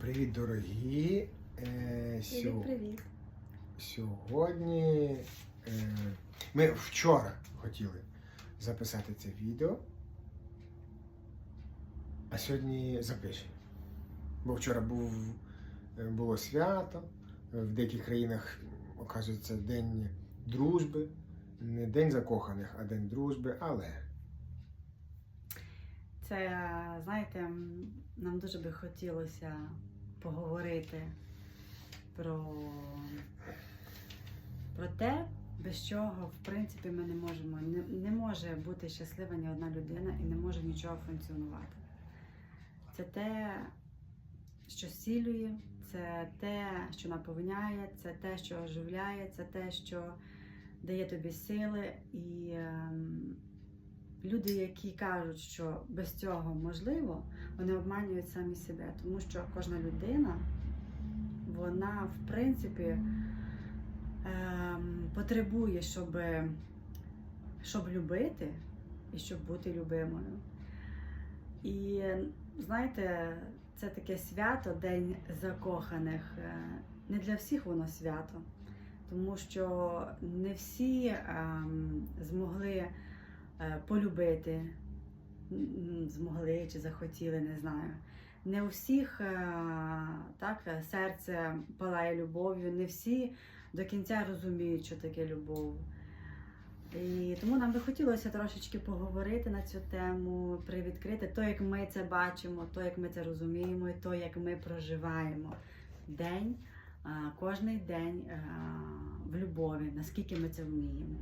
Привіт, дорогі. Е, сьо- Привіт. Сьогодні е, ми вчора хотіли записати це відео, а сьогодні запишемо. Бо вчора був, е, було свято, в деяких країнах, оказується, День дружби. Не День закоханих, а День дружби, але Це, знаєте, нам дуже би хотілося поговорити про, про те, без чого, в принципі, ми не можемо. Не, не може бути щаслива ні одна людина і не може нічого функціонувати. Це те, що зцілює, це те, що наповняє, це те, що оживляє, це те, що дає тобі сили. І ем, люди, які кажуть, що без цього можливо, вони обманюють самі себе, тому що кожна людина, вона в принципі ем, потребує, щоб, щоб любити і щоб бути любимою. І знаєте, це таке свято, День закоханих. Е, Не для всіх воно свято, тому що не всі ем, змогли полюбити, змогли чи захотіли, не знаю. Не у всіх е, так, е, серце палає любов'ю, не всі до кінця розуміють, що таке любов. І тому нам би хотілося трошечки поговорити на цю тему, привідкрити то, як ми це бачимо, то, як ми це розуміємо, і то, як ми проживаємо день, а, кожний день в любові, наскільки ми це вміємо.